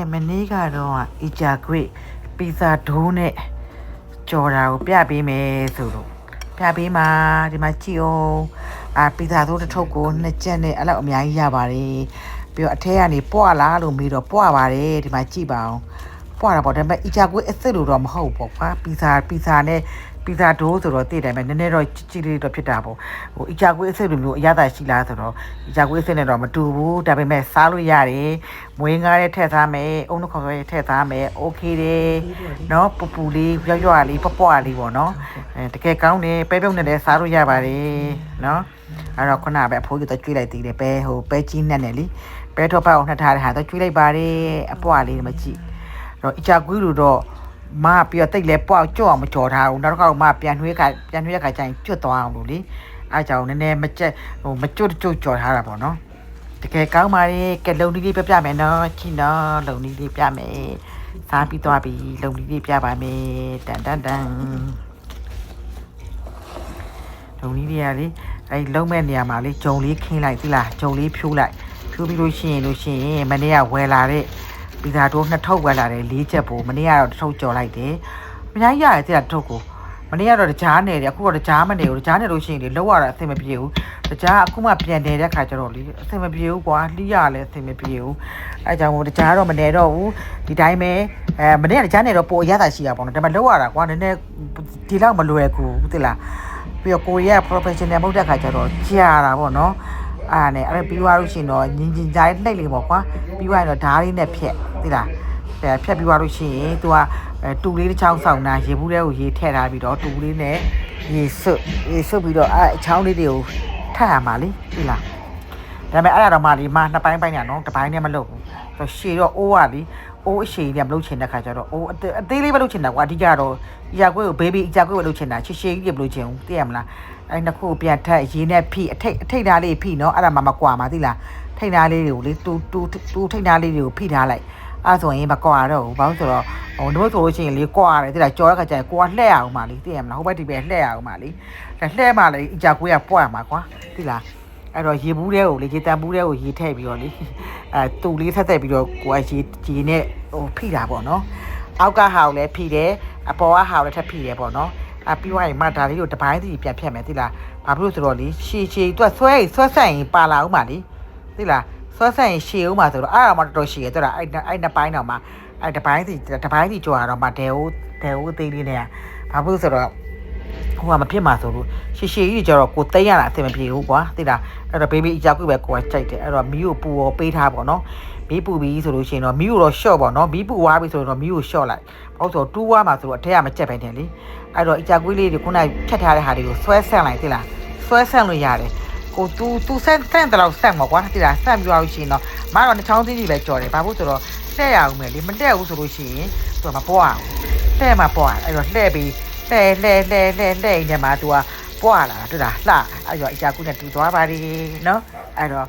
ကဲမနေ့ကတော့အီဂျာဂရိတ်ပီဇာဒိုးနဲ့ကြော်တာကိုပြပေးမယ်ဆိုတော့ပြပေးမှာဒီမှာကြည့်အောင်အာပီဇာဒိုးတစ်ထုပ်ကိုနှစ်ချက်နဲ့အဲ့လောက်အများကြီးရပါတယ်ပြီးတော့အထက်ကနေပွားလားလို့မေးတော့ပွားပါတယ်ဒီမှာကြည့်ပါအောင်ပွားတာပေါ့ဒါပေမဲ့အီဂျာဂရိတ်အစ်စ်လို့တော့မဟုတ်ပေါ့ကွာပီဇာပီဇာနဲ့ပီဇာဒိုးဆိုတော့တည်တယ်မဲ့နည်းနည်းတော့ကြည့်ကြည့်လေးတော့ဖြစ်တာပေါ့ဟိုအီဂျာဂရိတ်အစ်စ်လိုမျိုးအရသာရှိလားဆိုတော့အီဂျာဂရိတ်အစ်စ်နဲ့တော့မတူဘူးဒါပေမဲ့စားလို့ရတယ်မွေးငါးရဲ့ထည့်သားမယ်အုံနှခေါ်ရဲ့ထည့်သားမယ်โอเคတယ်နော်ပူပူလေးရွရွလေးပွပွလေးပေါ့နော်အဲတကယ်ကောင်းတယ်ပဲပြုံးနဲ့လည်းစားလို့ရပါတယ်နော်အဲ့တော့ခုနပဲအဖိုးကြီးတော့ကျွေးလိုက်သေးတယ်ပဲဟိုပဲကြီးနဲ့နဲ့လीပဲထောပတ်အောင်နှက်ထားတဲ့ဟာတော့ကျွေးလိုက်ပါတယ်အပွားလေးမကြည့်တော့အီဂျာဂရိတ်လို့တော့ မပြီးတော့တိတ်လဲပွားကြော့အောင်မကြော်ထားဘူးနောက်တစ်ခါမှပြန်နှွေးခါပြန်နှွေးတဲ့ခါကျရင်ကျွတ်သွားအောင်လို့လေအားကြောင့်နည်းနည်းမကြက်ဟိုမကျွတ်ကျွတ်ကြော်ထားတာပေါ့နော်တကယ်ကောင်းပါလေကဲလုံလေးလေးပြပြမယ်နော်ချီနော်လုံလေးလေးပြမယ်စားပြီးသွားပြီလုံလေးလေးပြပါမယ်တန်တန်တန်လုံလေးလေးရလေအဲလုံမဲ့နေရာမှာလေဂျုံလေးခင်းလိုက်သီလားဂျုံလေးဖြိုးလိုက်ဖြိုးပြီးလို့ရှိရင်လို့ရှိရင်မနေ့ကဝယ်လာတဲ့ ပီဇာတိုးနှစ်ထုပ်ဝယ်လာတယ်၄ချက်ပို့မနေ့ကတော့တစ်ထုပ်ကြော်လိုက်တယ်အများကြီးရတယ်တဲ့တစ်ထုပ်ကိုမနေ့ကတော့တကြားနေတယ်အခုတော့တကြားမနေဘူးတကြားနေလို့ရှိရင်လေလောက်ရတာအဆင်မပြေဘူးတကြားအခုမှပြန်နေတဲ့ခါကျတော့လေအဆင်မပြေဘူးကွာလှီးရလည်းအဆင်မပြေဘူးအဲကြောင့်မို့တကြားတော့မနေတော့ဘူးဒီတိုင်းပဲအဲမနေ့ကတကြားနေတော့ပိုအရသာရှိရပါတော့ဒါပေမဲ့လောက်ရတာကွာနည်းနည်းဒီလောက်မလွယ်ကူဘူးသိလားပြီးတော့ကိုရီးယား professional မဟုတ်တဲ့ခါကျတော့ကြာတာပေါ့နော်အာနဲ့အဲ့ပြီးသွားလို့ရှိရင်တော့ညင်ညင်ကြားနှိပ်လေးပေါ့ကွာပြီးသွားရင်တော့ဓားလေးနဲ့ဖြက် သိလားအဲဖြက်ပြီးသွားလို့ရှိရင် तू ကအဲတူလေးတစ်ချောင်းဆောင်တာရေဘူးတဲ့ကိုရေထည့်ထားပြီးတော့တူလေးနဲ့ရေဆွတ်ရေဆွတ်ပြီးတော့အဲအချောင်းလေးတွေကိုထပ်ရမှာလေသိလားဒါပေမဲ့အဲ့ဒါတော့မှဒီမှာနှစ်ပိုင်းပိုင်းညာနော်တစ်ပိုင်းနဲ့မလုပ်ဘူးဆိုရှည်တော့အိုးကလေအိုးအရှည်ကြီးကမလုပ်ချင်တဲ့ခါကျတော့အိုးအသေးအသေးလေးပဲလုပ်ချင်တာကွာအဓိကတော့အရာကွေးကိုဘေဘီအရာကွေးပဲလုပ်ချင်တာရှည်ရှည်ကြီးကမလုပ်ချင်ဘူးသိရမလားအဲ့နှစ်ခုကိုပြန်ထပ်ရေနဲ့ဖိအထိတ်အထိတ်သားလေးဖိနော်အဲ့ဒါမှမကွာမှာသိလားထိတ်သားလေးတွေကိုလေတူတူတူထိတ်သားလေးတွေကိုဖိထားလိုက် အဲ့ဆိုရင်မကွာတော့ဘူးဘာလို့ဆိုတော့ဟိုတို့ဆိုလို့ရှိရင်လေကွာတယ်သိလားကြောတဲ့ခါကျရင်ကိုကလှဲ့ရအောင်ပါလေသိရမလားဟိုဘက်ဒီဘက်လှဲ့ရအောင်ပါလေဒါလှဲ့မှလေအရာကွေးကပွက်ရမှာကွာသိလားအဲ့တော့ရေဘူးတဲ့ကိုလေရေတန်ဘူးတဲ့ကိုရေထည့်ပြီးတော့လေအဲတူလေးဆက်ဆက်ပြီးတော့ကိုကရေရေနဲ့ဟိုဖိတာပေါ့နော်အောက်ကဟာကိုလည်းဖိတယ်အပေါ်ကဟာကိုလည်းထပ်ဖိတယ်ပေါ့နော်အပြီးသွားရင်မဒါလေးကိုတပိုင်းစီပြန်ဖြတ်မယ်သိလားဘာဖြစ်လို့ဆိုတော့လေရှည်ရှည်သူကဆွဲဆွဲဆက်ရင်ပါလာအောင်ပါလေသိလား ဆွဲဆက်ရင်ရှည်အောင်ပါဆိုတော့အဲ့ဒါမှတော်တော်ရှည်ရတဲ့အဲ့အဲ့နှစ်ပိုင်းတော့မှအဲ့တပိုင်းစီတပိုင်းစီကြော်ရတော့မှဒဲဦးဒဲဦးသေးလေးနဲ့ဘာဖြစ်လို့ဆိုတော့ဟိုကမဖြစ်မှာဆိုလို့ရှည်ရှည်ကြီးကြတော့ကိုသိမ်းရတာအဆင်မပြေဘူးကွာသိလားအဲ့တော့ဘေဘီအကြောက်ကိုပဲကိုကကြိုက်တယ်အဲ့တော့မီးကိုပူရောပေးထားပေါ့နော်မီးပူပြီးဆိုလို့ရှိရင်တော့မီးကိုတော့ရှော့ပေါ့နော်မီးပူသွားပြီဆိုတော့မီးကိုရှော့လိုက်ဘာလို့ဆိုတော့တူးသွားမှာဆိုတော့အထက်ကမကြက်ပဲတယ်လေအဲ့တော့အကြကွေးလေးတွေခုနဖြတ်ထားတဲ့ဟာတွေကိုဆွဲဆန့်လိုက်သိလားဆွဲဆန့်လို့ရတယ် ကိုတူတူဆန့်ဆန့်တော့ဆန့်မှာကွာသိလားဆန့်ပြီးသွားလို့ရှိရင်တော့မတော့နှချောင်းသေးကြီးပဲကြော်တယ်ဘာလို့ဆိုတော့လှဲ့ရအောင်မယ်လေမတက်ဘူးဆိုလို့ရှိရင်သူကမပွားအောင်လှဲ့မှာပွားအဲ့တော့လှဲ့ပြီးလှဲ့လှဲ့လှဲ့လှဲ့လှဲ့နေမှာသူကပွားလာတွေ့လားလှအဲ့တော့အကြကွေးနဲ့တူသွားပါလေနော်အဲ့တော့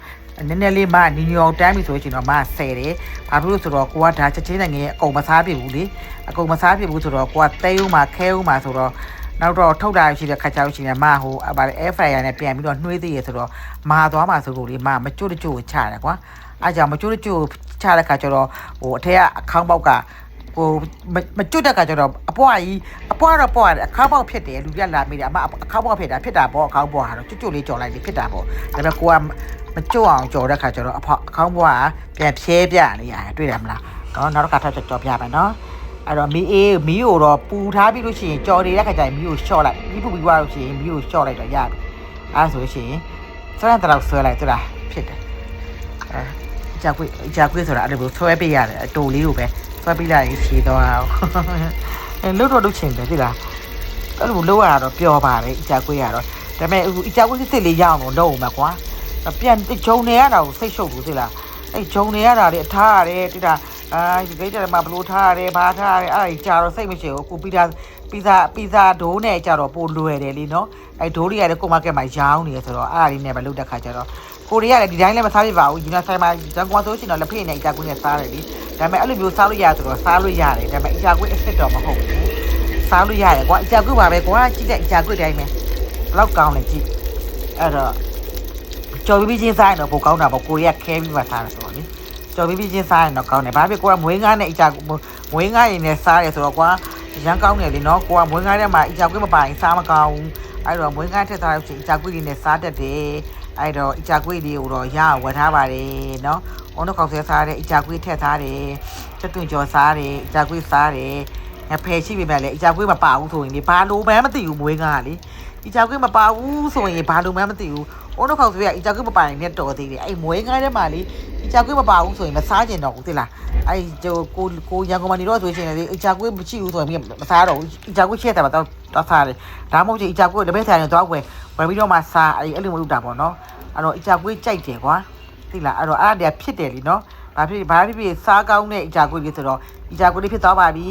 နည်းနည်းလေးမနီညောင်တန်းပြီဆိုရင်တော့မဆယ်တယ်။ဘာဖြစ်လို့ဆိုတော့ကိုကဒါချက်ချင်းနဲ့ငယ်အကုန်မစားပြဘူးလေ။အကုန်မစားပြဘူးဆိုတော့ကိုကတဲဦးမှာခဲဦးမှာဆိုတော့ နောက်တော့ထုတ်တာရှိတဲ့ခါချောက်ရှိနေမဟိုဗါလေ air fryer နဲ့ပြန်ပြီးတော့နှွေးသေးရဆိုတော့မာသွားမှာဆိုလို့လေမမကျွတ်တကျွတ်ချတယ်ကွာ။အားကြောင့်မကျွတ်တကျွတ်ချတဲ့ခါကျတော့ဟိုအထက်ကအခေါင်းပေါက်ကဟိုမကျွတ်တဲ့ခါကျတော့အပွားကြီးအပွားတော့ပွားတယ်အခေါင်းပေါက်ဖြစ်တယ်လူပြလာမိတယ်အမအခေါင်းပေါက်ဖြစ်တာဖြစ်တာပေါ့အခေါင်းပေါက်ဟာတော့ကျွတ်ကျွတ်လေးကြော်လိုက်လေဖြစ်တာပေါ့ဒါပေမဲ့ကိုကမကျွတ်အောင်ကြော်တဲ့ခါကျတော့အဖေအခေါင်းပေါက်ကပြန်ဖြဲပြနေရတယ်တွေ့တယ်မလားနော်နောက်တစ်ခါထပ်ကြော်ပြမယ်နော် အဲ့တော့မီးအေးမီးကိုတော့ပူထားပြီးလို့ရှိရင်ကြော်နေတဲ့ခါကျရင်မီးကိုရှော့လိုက်မီးပူပြီးသွားလို့ရှိရင်မီးကိုရှော့လိုက်တော့ရပြီအဲ့ဒါဆိုလို့ရှိရင်ဆွဲတဲ့တော့ဆွဲလိုက်သူလားဖြစ်တယ်အဲကြာကွေးကြာကွေးဆိုတာအဲ့လိုဆွဲပေးရတယ်အတူလေးကိုပဲဆွဲပေးလိုက်ရင်ဖြေသွားအောင်အဲလို့တော့လုပ်ချင်တယ်ဒီလားအဲ့လိုလို့ရတော့ပျော်ပါတယ်ကြာကွေးရတော့ဒါပေမဲ့အခုကြာကွေးစစ်လေးရအောင်တော့လုပ်အောင်ပါကွာပြန်ဂျုံနေရတာကိုစိတ်ရှုပ်ဘူးဒီလားအဲ့ဂျုံနေရတာလေအထားရတယ်တိတာ အာဒီကိစ္စမှာဘလို့ထားရတယ်ဘာထားရတယ်အဲ့ဒါကြာတော့စိတ်မရှိဘူးကိုပီဇာပီဇာပီဇာဒိုးနဲ့ကြာတော့ပိုလွယ်တယ်လीနော်အဲ့ဒိုးတွေကလည်းကိုမားကက်မှာရောင်းနေရဆိုတော့အဲ့ဒါလေးနဲ့ပဲလုပ်တဲ့ခါကျတော့ကိုရီးယားလည်းဒီတိုင်းလည်းမစားပြပါဘူးဒီနေ့ဆိုင်မှာဂျန်ကွာဆိုရှင်တော့လက်ဖေးနဲ့အကြာကွင်းနဲ့စားတယ်လीဒါပေမဲ့အဲ့လိုမျိုးစားလို့ရဆိုတော့စားလို့ရတယ်ဒါပေမဲ့အကြာကွင်းအစ်စ်တော့မဟုတ်ဘူးစားလို့ရတယ်ကွာအကြာကွင်းပါပဲကွာကြည့်တဲ့အကြာကွင်းတိုင်းပဲဘလောက်ကောင်းလဲကြည့်အဲ့တော့ကြော်ပြီးချင်းစားရင်တော့ပိုကောင်းတာပေါ့ကိုရီးယားခဲပြီးမှစားတယ်ဆိုတော့လी ကြော်ပြီးပြီးချင်းစားရင်တော့ကောင်းတယ်ဘာဖြစ်ကိုကမွေးငါးနဲ့အကြမွေးငါးရင်နဲ့စားရဆိုတော့ကွာရမ်းကောင်းတယ်လीနော်ကိုကမွေးငါးထဲမှာအကြကွေးမပိုင်စားမကောင်းဘူးအဲ့တော့မွေးငါးထက်စားလို့ရှိရင်အကြကွေးတွေနဲ့စားတတ်တယ်အဲ့တော့အကြကွေးတွေကိုတော့ရအောင်ဝယ်ထားပါတယ်နော်အုံးတော့ကောက်ဆဲစားတယ်အကြကွေးထက်ထားတယ်ချက်သွင်းကြော်စားတယ်အကြကွေးစားတယ်ငါဖယ်ရှိပြီမဲ့လေအကြကွေးမပါဘူးဆိုရင်ဒီဘာလို့မှမသိဘူးမွေးငါးကလေ အကြကွေးမပါဘူးဆိုရင်ဘာလို့မှမသိဘူးအုံးတော့ကောက်ဆဲကအကြကွေးမပိုင်နဲ့တော်သေးတယ်အဲ့မွေးငါးထဲမှာလေအကြကွေးမပါဘူးဆိုရင်မစားကျင်တော့ဘူးသိလားအဲ့ကျိုကိုကိုရန်ကုန်မှာနေတော့ဆိုရှင်လေအကြကွေးမရှိဘူးဆိုရင်မစားတော့ဘူးအကြကွေးချက်တယ်မှာတော့တော့စားတယ်ဒါမှမဟုတ်ချင်အကြကွေးတပည့်ဆိုင်ရင်တော့ဝယ်ဝယ်ပြီးတော့မှစားအဲ့အဲ့လိုမလုပ်တာပေါ့နော်အဲ့တော့အကြကွေးကြိုက်တယ်ကွာသိလားအဲ့တော့အဲ့ဒါတည်းဖြစ်တယ်လीနော်ဘာဖြစ်ဘာဖြစ်ဖြစ်စားကောင်းတဲ့အကြကွေးလေးဆိုတော့အကြကွေးလေးဖြစ်သွားပါပြီ